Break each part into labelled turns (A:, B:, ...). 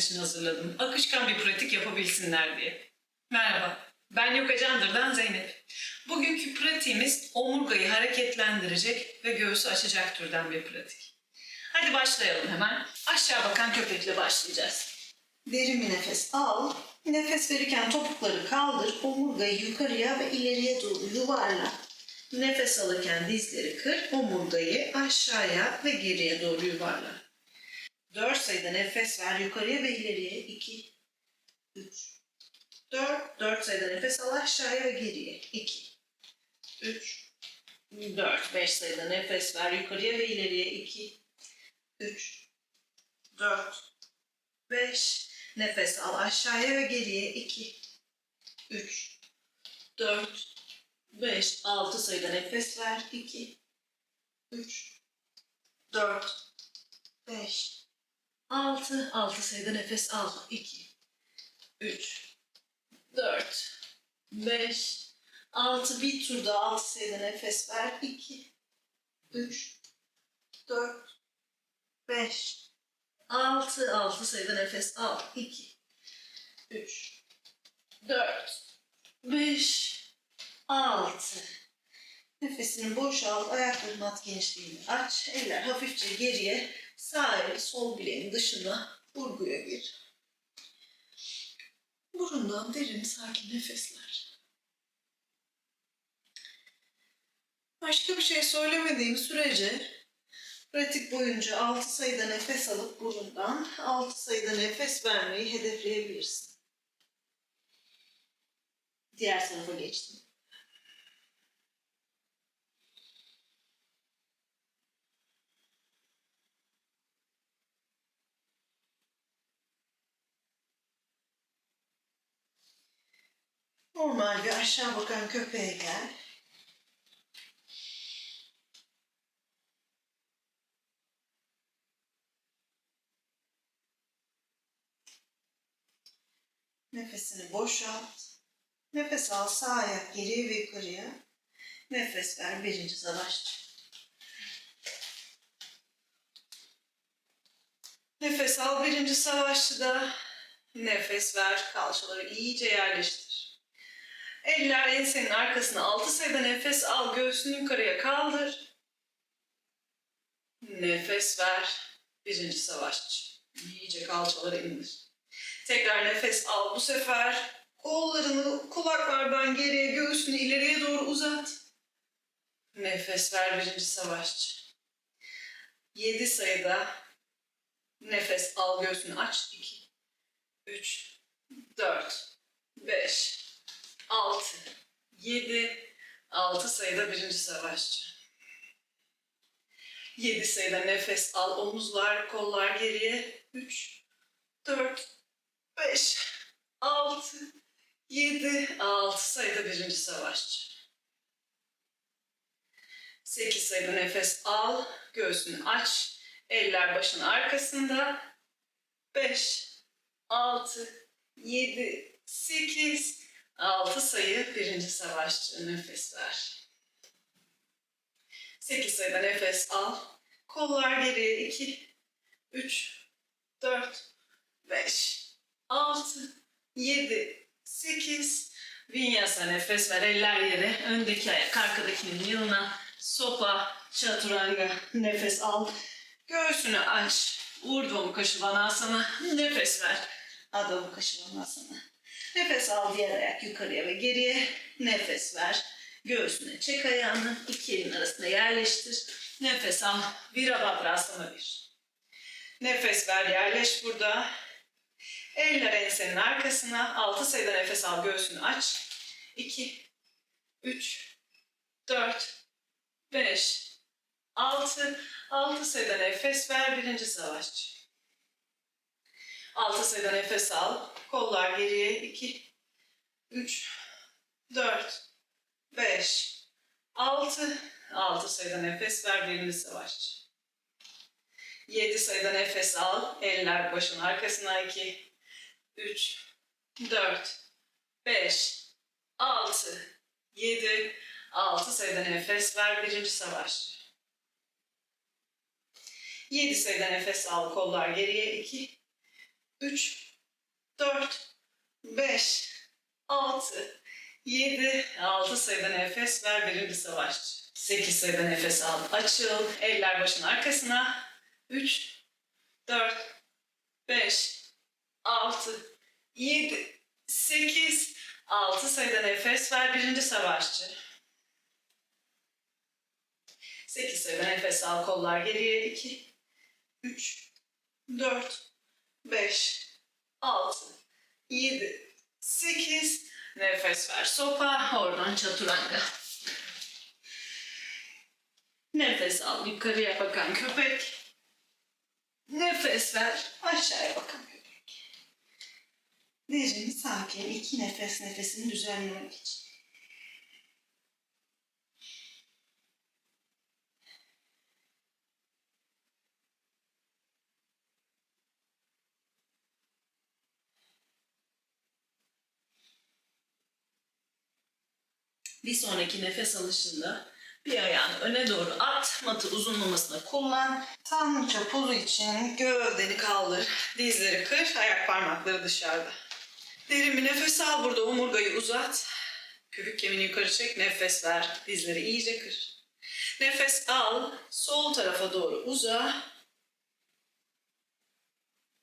A: için hazırladım. Akışkan bir pratik yapabilsinler diye. Merhaba, ben Yoga Candır'dan Zeynep. Bugünkü pratiğimiz omurgayı hareketlendirecek ve göğsü açacak türden bir pratik. Hadi başlayalım hemen. Aşağı bakan köpekle başlayacağız. Derin bir nefes al. Nefes verirken topukları kaldır. Omurgayı yukarıya ve ileriye doğru yuvarla. Nefes alırken dizleri kır. Omurgayı aşağıya ve geriye doğru yuvarla. Dört sayıda nefes ver yukarıya ve ileriye. İki, üç, dört. Dört sayıda nefes al aşağıya ve geriye. İki, üç, dört. Beş sayıda nefes ver yukarıya ve ileriye. İki, üç, dört, beş. Nefes al aşağıya ve geriye. İki, üç, dört, beş. Altı sayıda nefes ver. İki, üç, dört, beş, altı. Altı sayıda nefes al. İki, üç, dört, beş, altı. Bir turda altı sayıda nefes ver. İki, üç, dört, beş, altı. Altı sayıda nefes al. İki, üç, dört, beş, altı. Nefesini boşalt, ayakların mat genişliğini aç. Eller hafifçe geriye, sağ el sol bileğin dışına vurguya gir. Burundan derin sakin nefesler. Başka bir şey söylemediğim sürece pratik boyunca 6 sayıda nefes alıp burundan 6 sayıda nefes vermeyi hedefleyebilirsin. Diğer tarafa geçtim. Normal bir aşağı bakan köpeğe gel. Nefesini boşalt. Nefes al sağ ayak geriye ve yukarıya. Nefes ver birinci savaşçı. Nefes al birinci savaşçıda. Nefes ver kalçaları iyice yerleştir. Eller ensenin arkasına altı sayıda nefes al. Göğsünü yukarıya kaldır. Nefes ver. Birinci savaşçı. İyice kalçaları indir. Tekrar nefes al. Bu sefer kollarını kulaklardan geriye, göğsünü ileriye doğru uzat. Nefes ver birinci savaşçı. Yedi sayıda nefes al. Göğsünü aç. İki, üç, dört, beş, 6, 7, 6 sayıda birinci savaşçı. 7 sayıda nefes al, omuzlar, kollar geriye. 3, 4, 5, 6, 7, 6 sayıda birinci savaşçı. 8 sayıda nefes al, göğsünü aç, eller başın arkasında. 5, 6, 7, 8, Altı sayı birinci savaşçı nefes ver. Sekiz sayıda nefes al. Kollar geriye iki, üç, dört, beş, altı, yedi, sekiz. Vinyasa nefes ver. Eller yere. Öndeki ayak arkadakinin yanına. Sopa, chaturanga nefes al. Göğsünü aç. Urdhva Mukha Vanasana. Nefes ver. Adho Mukha Vanasana. Nefes al diğer ayak yukarıya ve geriye. Nefes ver. Göğsüne çek ayağını. iki elin arasında yerleştir. Nefes al. Virabhadrasana bir. Nefes ver yerleş burada. Eller ensenin arkasına. Altı sayıda nefes al. Göğsünü aç. İki, üç, dört, beş, altı. Altı sayıda nefes ver. Birinci savaşçı. Altı sayıda nefes al. Kollar geriye. 2, 3, 4, 5, 6. 6 sayıda nefes ver. Birinci savaşçı. 7 sayıda nefes al. Eller başın arkasına. 2, 3, 4, 5, 6, 7, 6 sayıda nefes ver. Birinci savaşçı. 7 sayıda nefes al. Kollar geriye. 2, 3, 4, 5, 6, 7, 6 sayıda nefes ver birinci savaşçı. 8 sayıda nefes al. Açıl. Eller başın arkasına. 3, 4, 5, 6, 7, 8, 6 sayıda nefes ver birinci savaşçı. 8 sayıda nefes al. Kollar geriye. 2, 3, 4, 5, 6, 7, 8. Nefes ver. Sopa. Oradan çaturanga. Nefes al. Yukarıya bakan köpek. Nefes ver. Aşağıya bakan köpek. Derin, sakin. iki nefes nefesini düzenlemek için. Bir sonraki nefes alışında bir ayağını öne doğru at, matı uzunlamasına kullan. Tam çapulu için gövdeni kaldır, dizleri kır, ayak parmakları dışarıda. Derin bir nefes al burada, omurgayı uzat. Kökük kemiğini yukarı çek, nefes ver, dizleri iyice kır. Nefes al, sol tarafa doğru uza.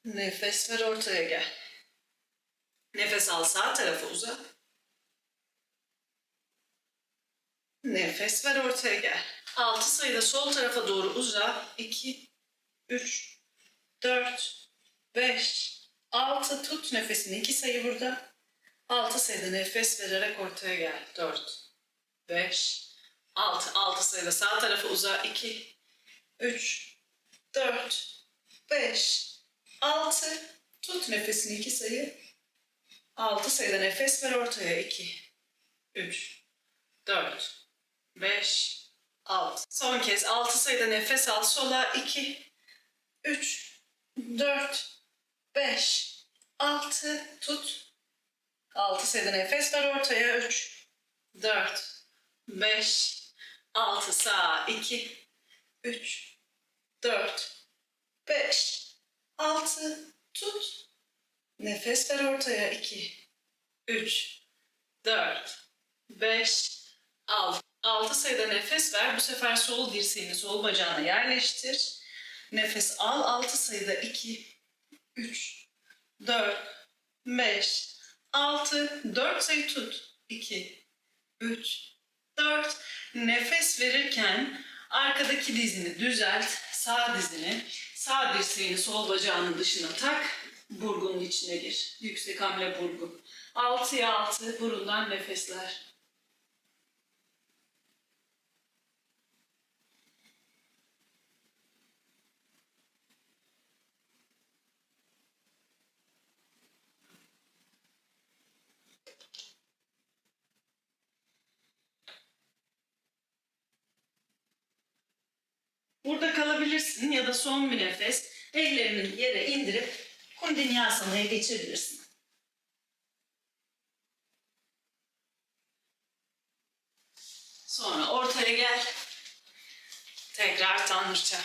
A: Nefes ver, ortaya gel. Nefes al, sağ tarafa uza. Nefes ver ortaya gel. 6 sayıda sol tarafa doğru uza. 2, 3, 4, 5, 6 tut nefesini. 2 sayı burada. 6 sayıda nefes vererek ortaya gel. 4, 5, 6. 6 sayıda sağ tarafa uza. 2, 3, 4, 5, 6. Tut nefesini. 2 sayı. 6 sayıda nefes ver ortaya. 2, 3, 4, 5, 6. Son kez 6 sayıda nefes al. Sola 2, 3, 4, 5, 6. Tut. 6 sayıda nefes ver ortaya. 3, 4, 5, 6. Sağ 2, 3, 4, 5, 6. Tut. Nefes ver ortaya. 2, 3, 4, 5, 6. 6 sayıda nefes ver. Bu sefer sol dirseğini sol bacağına yerleştir. Nefes al. 6 sayıda 2, 3, 4, 5, 6, 4 sayı tut. 2, 3, 4. Nefes verirken arkadaki dizini düzelt. Sağ dizini, sağ dirseğini sol bacağının dışına tak. Burgunun içine gir. Yüksek hamle burgun. 6'ya 6 burundan nefesler. Burada kalabilirsin ya da son bir nefes ellerini yere indirip Kundaliniyasana'ya geçebilirsin. Sonra ortaya gel. Tekrar tanrıça.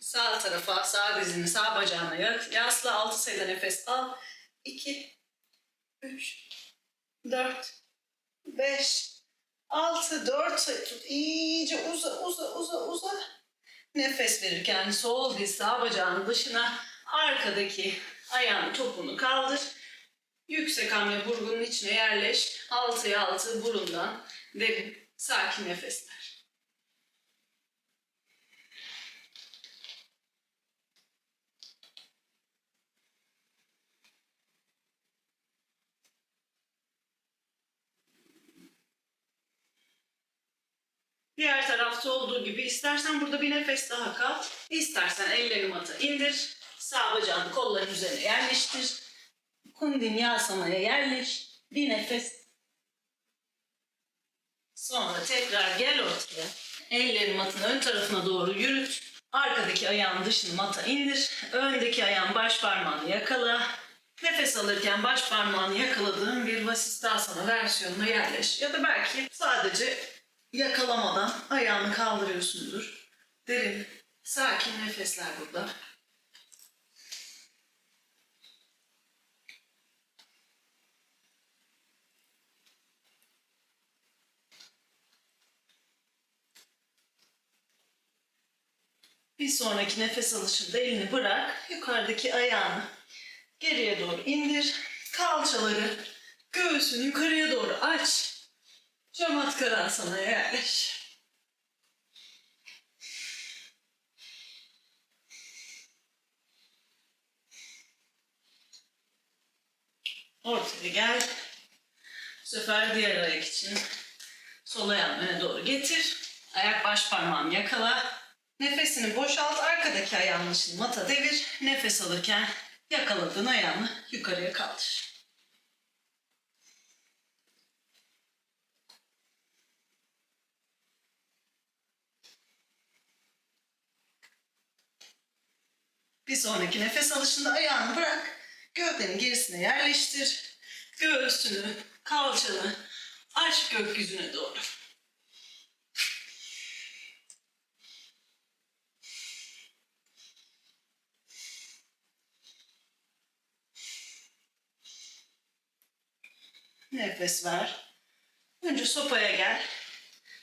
A: Sağ tarafa, sağ dizini, sağ bacağına yas- yasla. Altı sayıda nefes al. 2, 3, 4, 5, 6, 4 sayı tut. İyice uza, uza, uza, uza. Nefes verirken sol diz sağ bacağının dışına arkadaki ayağın topunu kaldır. Yüksek hamle burgunun içine yerleş. Altıya altı burundan derin, sakin nefesler. Diğer tarafta olduğu gibi istersen burada bir nefes daha kal. İstersen ellerini mata indir. Sağ bacağını kolların üzerine yerleştir. Kundaliniyasana'ya yerleş. Bir nefes. Sonra tekrar gel ortaya. Ellerini matın ön tarafına doğru yürüt. Arkadaki ayağın dışını mata indir. Öndeki ayağın baş parmağını yakala. Nefes alırken baş parmağını yakaladığın bir vasistasana versiyonuna yerleş. Ya da belki sadece yakalamadan ayağını kaldırıyorsundur. Derin, sakin nefesler burada. Bir sonraki nefes alışında elini bırak, yukarıdaki ayağını geriye doğru indir. Kalçaları, göğsünü yukarıya doğru aç. Jamatkarasana yerleş. Ortaya gel. Bu sefer diğer ayak için sol ayağını doğru getir. Ayak baş parmağını yakala. Nefesini boşalt. Arkadaki ayağını şimdi mata devir. Nefes alırken yakaladığın ayağını yukarıya kaldır. Bir sonraki nefes alışında ayağını bırak. Gövdenin gerisine yerleştir. Göğsünü, kalçanı aç gökyüzüne doğru. Nefes ver. Önce sopaya gel.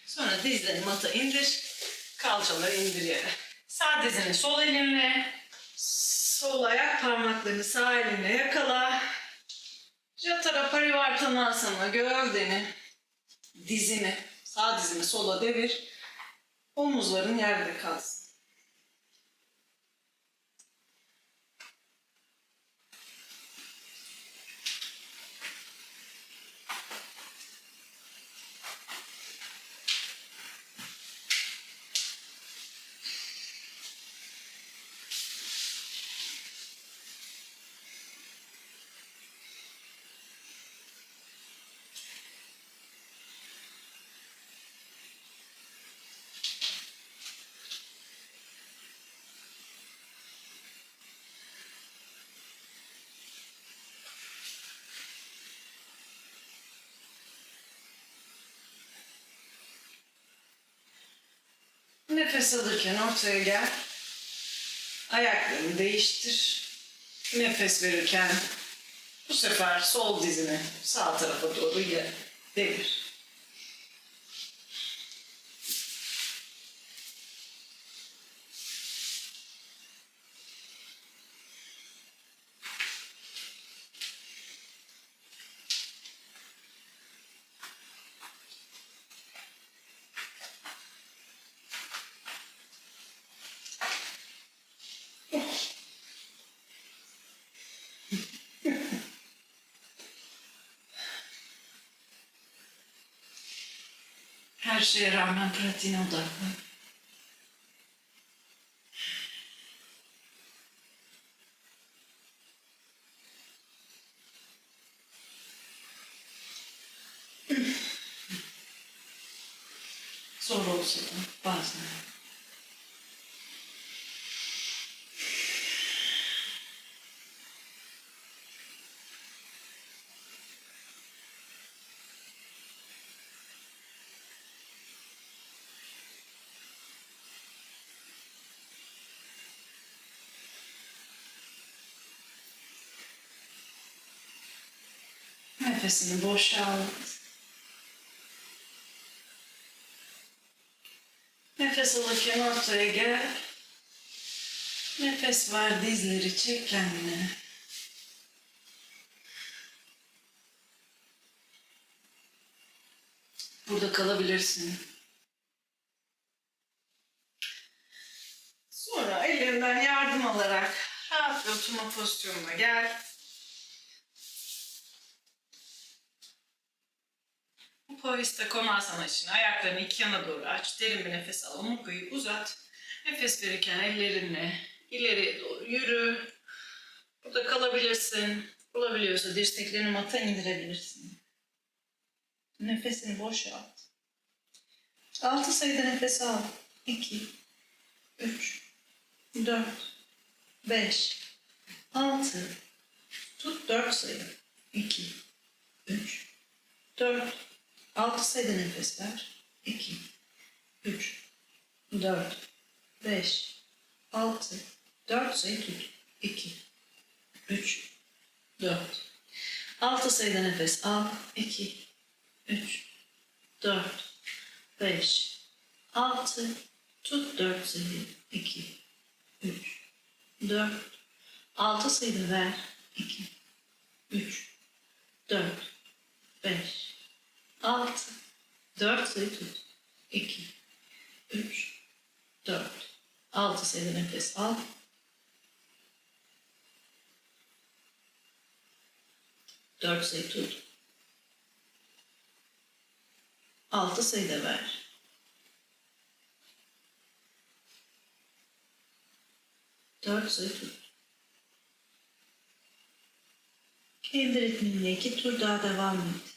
A: Sonra dizlerini mata indir. Kalçaları indir yere. Sağ dizini sol elinle. Sol ayak parmaklarını sağ elinle yakala. Jatara Parivartanasana gövdeni, dizini, sağ dizini sola devir. Omuzların yerde kalsın. Nefes alırken ortaya gel. Ayaklarını değiştir. Nefes verirken bu sefer sol dizini sağ tarafa doğru devir. Her şeye rağmen pratiğine odaklan. Zor olsa da bazen. Nefesini boşalt. Nefes alırken ortaya gel. Nefes ver, dizleri çek kendine. Burada kalabilirsin. Sonra ellerinden yardım alarak rahat bir oturma pozisyonuna gel. Upavista Konasana için ayaklarını iki yana doğru aç. Derin bir nefes al. Omurgayı uzat. Nefes verirken ellerinle ileriye doğru yürü. Burada kalabilirsin. Olabiliyorsa dirseklerini mata indirebilirsin. Nefesini boşalt. Altı sayıda nefes al. İki, üç, dört, beş, altı. Tut dört sayı. İki, üç, dört, Altı sayıda nefes ver. İki, üç, dört, beş, altı. Dört sayı tut. İki, üç, dört. Altı sayıda nefes al. İki, üç, dört, beş, altı. Tut dört sayı. İki, üç, dört, altı sayıda ver. İki, üç, dört, beş, altı, dört sayı tut. İki, üç, dört, altı sayıda nefes al. Dört sayı tut. Altı sayıda ver. Dört sayı tut. Kendi ritminle iki tur daha devam et.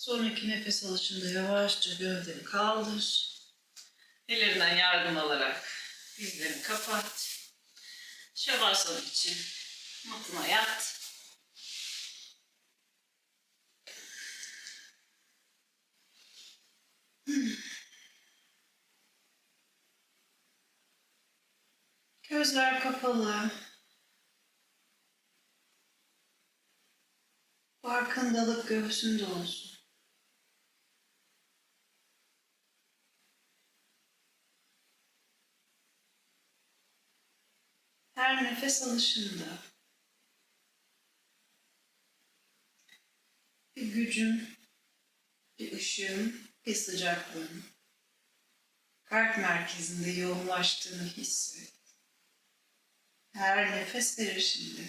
A: Sonraki nefes alışında yavaşça gövdeni kaldır. Ellerinden yardım alarak dizlerini kapat. Şavasana için matına yat. Gözler kapalı. Farkındalık göğsünde olsun. Her nefes alışında bir gücün, bir ışığın, bir sıcaklığın kalp merkezinde yoğunlaştığını hisset. Her nefes verişinde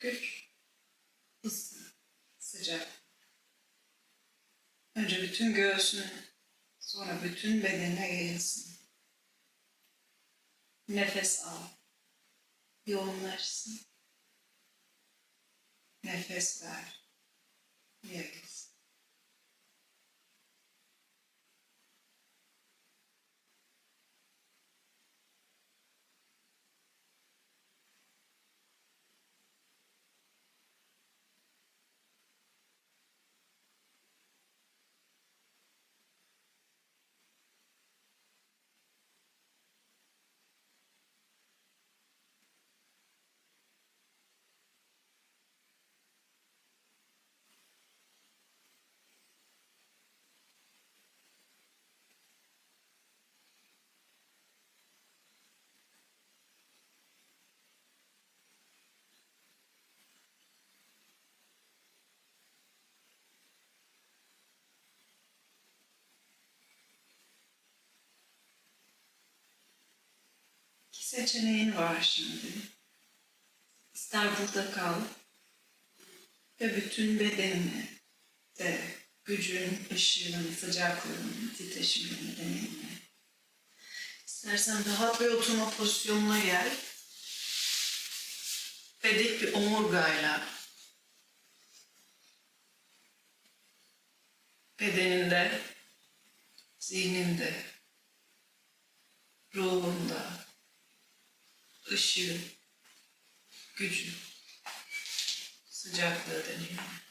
A: güç, ısı, sıcak. Önce bütün göğsüne, sonra bütün bedenine yayılsın. Nefes al yoğunlaşsın. Nefes ver. Yayılsın. İki seçeneğin var şimdi. İster burada kal ve bütün bedenini de gücün, ışığın, sıcaklığın, titreşimlerini deneyimle. İstersen rahat bir oturma pozisyonuna gel. Ve dik bir omurgayla bedeninde, zihninde, ruhunda, ışığı, gücü, sıcaklığı deneyimle.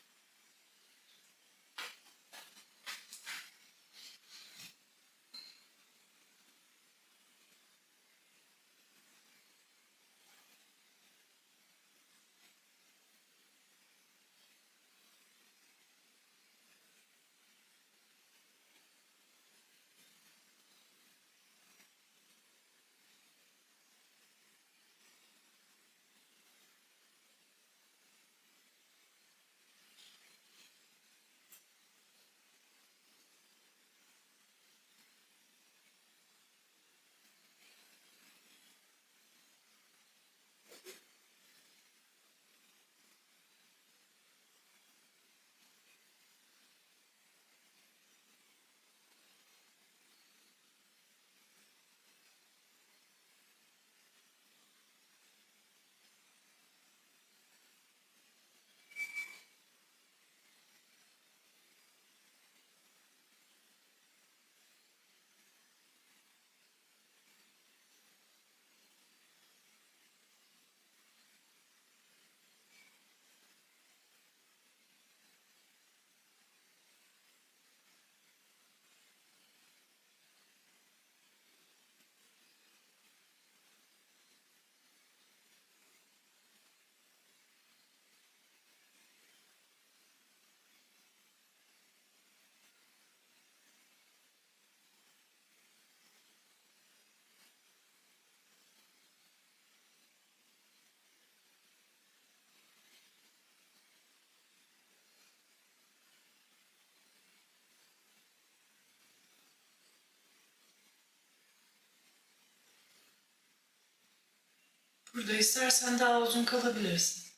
A: Burada istersen daha uzun kalabilirsin.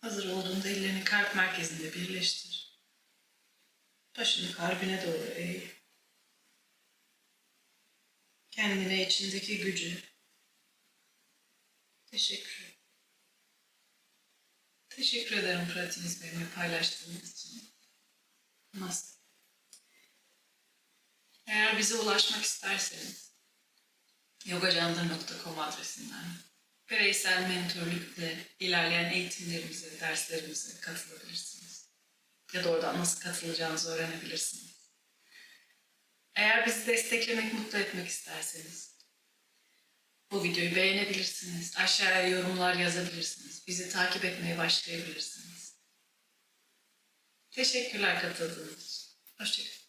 A: Hazır olduğunda ellerini kalp merkezinde birleştir. Başını kalbine doğru eğ. Kendine içindeki gücü. Teşekkür. Teşekkür ederim pratiğinizi benimle paylaştığınız için. Nasıl? Eğer bize ulaşmak isterseniz yogacandır.com adresinden bireysel mentörlükle ilerleyen eğitimlerimize, derslerimize katılabilirsiniz. Ya da oradan nasıl katılacağınızı öğrenebilirsiniz. Eğer bizi desteklemek, mutlu etmek isterseniz bu videoyu beğenebilirsiniz. Aşağıya yorumlar yazabilirsiniz. Bizi takip etmeye başlayabilirsiniz. Teşekkürler katıldığınız için. Hoşçakalın.